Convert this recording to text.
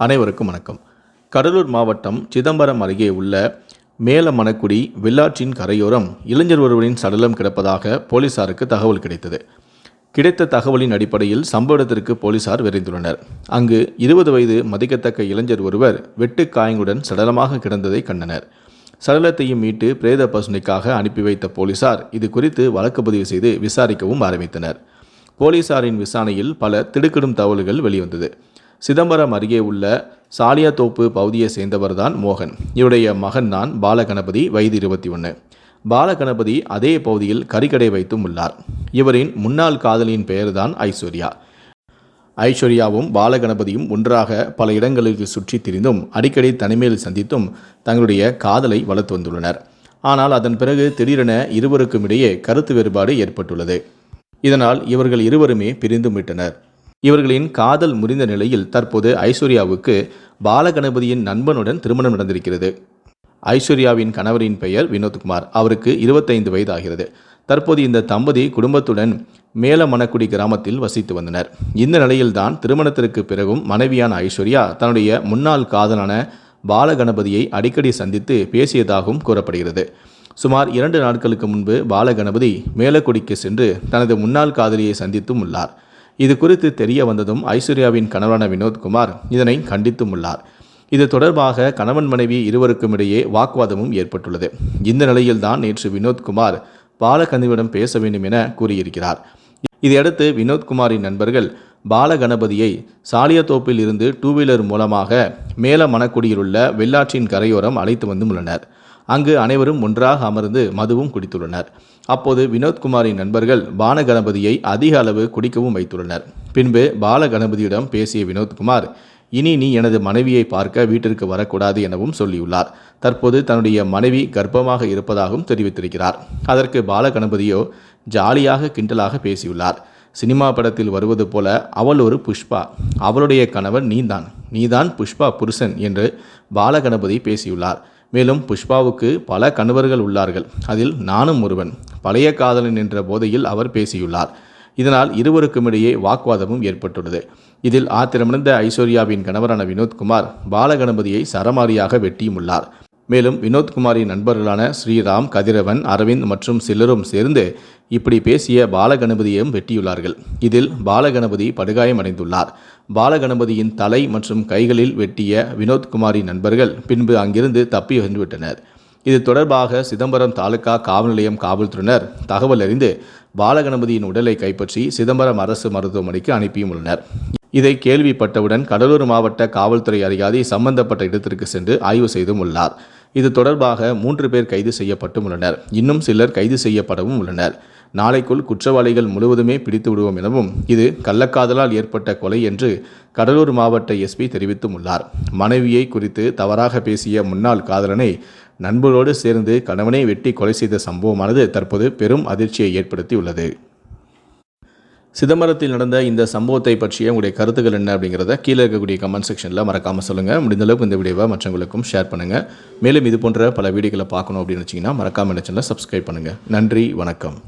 அனைவருக்கும் வணக்கம். கடலூர் மாவட்டம் சிதம்பரம் அருகே உள்ள மேலமணக்குடி வெள்ளாற்றின் கரையோரம் இளைஞர் ஒருவரின் சடலம் கிடப்பதாக போலீசாருக்கு தகவல் கிடைத்தது. கிடைத்த தகவலின் அடிப்படையில் சம்பவ இடத்திற்கு போலீசார் விரைந்துள்ளனர். அங்கு இருபது வயது மதிக்கத்தக்க இளைஞர் ஒருவர் வெட்டு காயங்களுடன் சடலமாக கிடந்ததை கண்டனர். சடலத்தையும் மீட்டு பிரேத பசுனைக்காக அனுப்பி வைத்த போலீசார் இது குறித்து வழக்கு பதிவு செய்து விசாரிக்கவும் ஆரம்பித்தனர். போலீசாரின் விசாரணையில் பல திடுக்கிடும் தகவல்கள் வெளிவந்தது. சிதம்பரம் அருகே உள்ள சாலியாத்தோப்பு பகுதியை சேர்ந்தவர்தான் மோகன். இவருடைய மகன் தான் பாலகணபதி வயது இருபத்தி ஒன்று பாலகணபதி அதே பகுதியில் கறிக்கடை வைத்தும் உள்ளார். இவரின் முன்னாள் காதலியின் பெயர்தான் ஐஸ்வர்யா. ஐஸ்வர்யாவும் பாலகணபதியும் ஒன்றாக பல இடங்களுக்கு சுற்றித் திரிந்தும் அடிக்கடி தனிமையில் சந்தித்தும் தங்களுடைய காதலை வளர்த்து வந்துள்ளனர். ஆனால் அதன் பிறகு திடீரென இருவருக்கும் இடையே கருத்து வேறுபாடு ஏற்பட்டுள்ளது. இதனால் இவர்கள் இருவருமே பிரிந்தும் விட்டனர் இவர்களின் காதல் முறிந்த நிலையில் தற்போது ஐஸ்வர்யாவுக்கு பாலகணபதியின் நண்பனுடன் திருமணம் நடந்திருக்கிறது. ஐஸ்வர்யாவின் கணவரின் பெயர் வினோத்குமார். அவருக்கு இருபத்தைந்து வயதாகிறது. தற்போது இந்த தம்பதி குடும்பத்துடன் மேலமணக்குடி கிராமத்தில் வசித்து வந்தனர். இந்த நிலையில்தான் திருமணத்திற்கு பிறகும் மனைவியான ஐஸ்வர்யா தன்னுடைய முன்னாள் காதலான பாலகணபதியை அடிக்கடி சந்தித்து பேசியதாகவும் கூறப்படுகிறது. சுமார் இரண்டு நாட்களுக்கு முன்பு பாலகணபதி மேலக்குடிக்கு சென்று தனது முன்னாள் காதலியை சந்தித்தும் உள்ளார். இது குறித்து தெரிய வந்ததும் ஐஸ்வர்யாவின் கணவரான வினோத்குமார் இதனை கண்டித்தும் உள்ளார். இது தொடர்பாக கணவன் மனைவி இருவருக்கும் இடையே வாக்குவாதமும் ஏற்பட்டுள்ளது. இந்த நிலையில்தான் நேற்று வினோத்குமார் பாலகணவிடம் பேச வேண்டும் என கூறியிருக்கிறார். இதையடுத்து வினோத்குமாரின் நண்பர்கள் பாலகணபதியை சாலியத்தோப்பில் இருந்து டூ வீலர் மூலமாக மேல மணக்குடியில் உள்ள வெள்ளாற்றின் கரையோரம் அழைத்து வந்தும் உள்ளனர் அங்கு அனைவரும் ஒன்றாக அமர்ந்து மதுவும் குடித்துள்ளனர். அப்போது வினோத்குமாரின் நண்பர்கள் பாலகணபதியை அதிக அளவு குடிக்கவும் வைத்துள்ளனர். பின்பு பாலகணபதியிடம் பேசிய வினோத்குமார் இனி நீ எனது மனைவியை பார்க்க வீட்டிற்கு வரக்கூடாது எனவும் சொல்லியுள்ளார். தற்போது தன்னுடைய மனைவி கர்ப்பமாக இருப்பதாகவும் தெரிவித்திருக்கிறார். அதற்கு பாலகணபதியோ ஜாலியாக கிண்டலாக பேசியுள்ளார். சினிமா படத்தில் வருவது போல அவள் ஒரு புஷ்பா. அவளுடைய கணவன் நீதான் நீதான் புஷ்பா புருஷன் என்று பாலகணபதி பேசியுள்ளார். மேலும் புஷ்பாவுக்கு பல கணவர்கள் உள்ளார்கள். அதில் நானும் ஒருவன். பழைய காதலன் என்ற போதையில் அவர் பேசியுள்ளார். இதனால் இருவருக்குமிடையே வாக்குவாதமும் ஏற்பட்டுள்ளது. இதில் ஆத்திரமடைந்த ஐஸ்வர்யாவின் கணவரான வினோத்குமார் பாலகணபதியை சரமாரியாக வெட்டியும் உள்ளார். மேலும் வினோத்குமாரின் நண்பர்களான ஸ்ரீராம் கதிரவன் அரவிந்த் மற்றும் சிலரும் சேர்ந்து இப்படி பேசிய பாலகணபதியையும் வெட்டியுள்ளார்கள். இதில் பாலகணபதி படுகாயமடைந்துள்ளார். பாலகணபதியின் தலை மற்றும் கைகளில் வெட்டிய வினோத்குமாரின் நண்பர்கள் பின்பு அங்கிருந்து தப்பி வந்துவிட்டனர். இது தொடர்பாக சிதம்பரம் தாலுகா காவல் நிலையம் காவல்துறையினர் தகவல் அறிந்து பாலகணபதியின் உடலை கைப்பற்றி சிதம்பரம் அரசு மருத்துவமனைக்கு அனுப்பியும் உள்ளனர். இதை கேள்விப்பட்டவுடன் கடலூர் மாவட்ட காவல்துறை அதிகாரி சம்பந்தப்பட்ட இடத்திற்கு சென்று ஆய்வு செய்தும் உள்ளார். இது தொடர்பாக மூன்று பேர் கைது செய்யப்பட்டும் உள்ளனர். இன்னும் சிலர் கைது செய்யப்படவும் உள்ளனர். நாளைக்குள் குற்றவாளிகள் முழுவதுமே பிடித்து விடுவோம் எனவும் இது கள்ளக்காதலால் ஏற்பட்ட கொலை என்று கடலூர் மாவட்ட எஸ்பி தெரிவித்தும் உள்ளார். மனைவியை குறித்து தவறாக பேசிய முன்னாள் காதலனை நண்பரோடு சேர்ந்து கணவனை வெட்டி கொலை செய்த சம்பவமானது தற்போது பெரும் அதிர்ச்சியை ஏற்படுத்தியுள்ளது. சிதம்பரத்தில் நடந்த இந்த சம்பவத்தை பற்றிய உங்களுடைய கருத்துக்கள் என்ன அப்படிங்கிறத கீழே இருக்கக்கூடிய கமெண்ட் செக்ஷனில் மறக்காமல் சொல்லுங்கள் முடிந்தளவுக்கு இந்த வீடியோவை மற்றவங்களுக்கும் ஷேர் பண்ணுங்கள் மேலும் இது போன்ற பல வீடியோக்களை பார்க்கணும் அப்படின்னு வச்சிங்கன்னா மறக்காமல் என்ன சேனலை சப்ஸ்கிரைப் பண்ணுங்கள் நன்றி வணக்கம்.